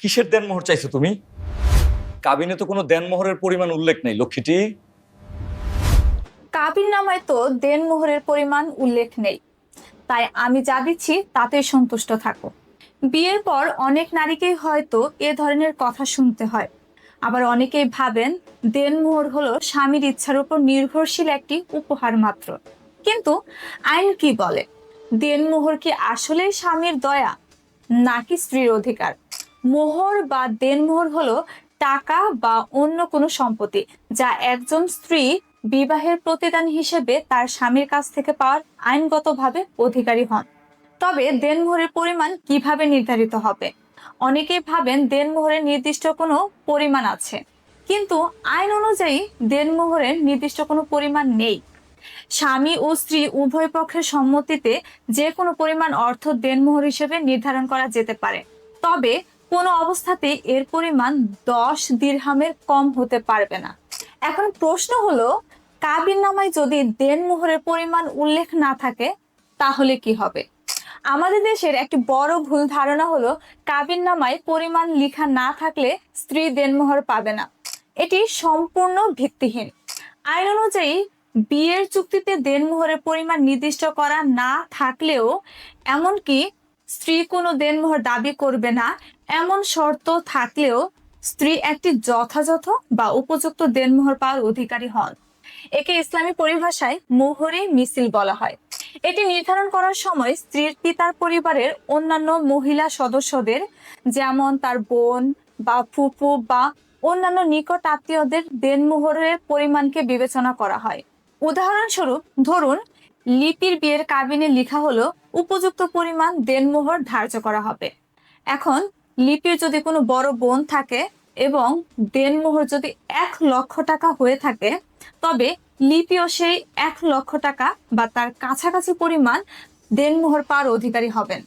কিসের দেনমোহর চাইছো তুমি? কাবিনে তো কোনো দেনমোহরের পরিমাণ উল্লেখ নেই, লক্ষ্মীটি। কাবির নামায় তো দেনমোহরের পরিমাণ উল্লেখ নেই। তাই আমি যা দিচ্ছি তাতে সন্তুষ্ট থাকো। বিয়ের পর অনেক নারীকেই হয়তো এ ধরনের কথা শুনতে হয়। আবার অনেকেই ভাবেন দেনমোহর হলো স্বামীর ইচ্ছার উপর নির্ভরশীল একটি উপহার মাত্র। কিন্তু আইন কি বলে? দেনমোহর কি আসলেই স্বামীর দয়া? নাকি স্ত্রীর অধিকার? মোহর বা দেনমোহর হলো টাকা বা অন্য কোনো সম্পত্তি যা একজন স্ত্রী বিবাহের প্রতিদান হিসেবে তার স্বামীর কাছ থেকে পাওয়ার আইনগতভাবে অধিকারী হন। তবে দেনমোহরের পরিমাণ কীভাবে নির্ধারিত হবে? অনেকেই ভাবেন দেনমোহরের নির্দিষ্ট কোনো পরিমাণ আছে। কিন্তু আইন অনুযায়ী দেনমোহরের নির্দিষ্ট কোনো পরিমাণ নেই। স্বামী ও স্ত্রী উভয় পক্ষের সম্মতিতে যে কোনো পরিমাণ অর্থ দেনমোহর হিসেবে নির্ধারণ করা যেতে পারে। তবে কোনো অবস্থাতেই এর পরিমাণ দশ দিরহামের কম হতে পারবে না। এখন প্রশ্ন হলো কাবির নামায় যদি দেনমোহরের পরিমাণ উল্লেখ না থাকে, তাহলে কি হবে? আমাদের দেশের একটি বড় ভুল ধারণা হলো কাবির নামায় পরিমাণ লেখা না থাকলে স্ত্রী দেনমোহর পাবে না। এটি সম্পূর্ণ ভিত্তিহীন। আইন অনুযায়ী বিয়ের চুক্তিতে দেনমোহরের পরিমাণ নির্দিষ্ট করা না থাকলেও এমনকি স্ত্রী কোনো দেনমোহর দাবি করবে না, এমন শর্ত থাকলেও স্ত্রী একটি যথাযথ বা উপযুক্ত দেনমোহর পাওয়ার অধিকারী হন। একে ইসলামী পরিভাষায় মোহরে মিছিল বলা হয়। এটি নির্ধারণ করার সময় স্ত্রীর পিতার পরিবারের অন্যান্য মহিলা সদস্যদের, যেমন তার বোন বা ফুফু বা অন্যান্য নিকট আত্মীয়দের দেনমোহরের পরিমাণকে বিবেচনা করা হয়। উদাহরণস্বরূপ, ধরুন, লিপির বিয়ের কাবিনে লেখা হলো, উপযুক্ত পরিমাণ দেনমোহর ধার্য করা হবে। এখন, লিপির যদি কোনো বড় বোন থাকে এবং দেনমোহর যদি এক লক্ষ টাকা হয়ে থাকে, তবে লিপিও সেই এক লক্ষ টাকা বা তার কাছাকাছি পরিমাণ দেনমোহর পাওয়ার অধিকারী হবেন।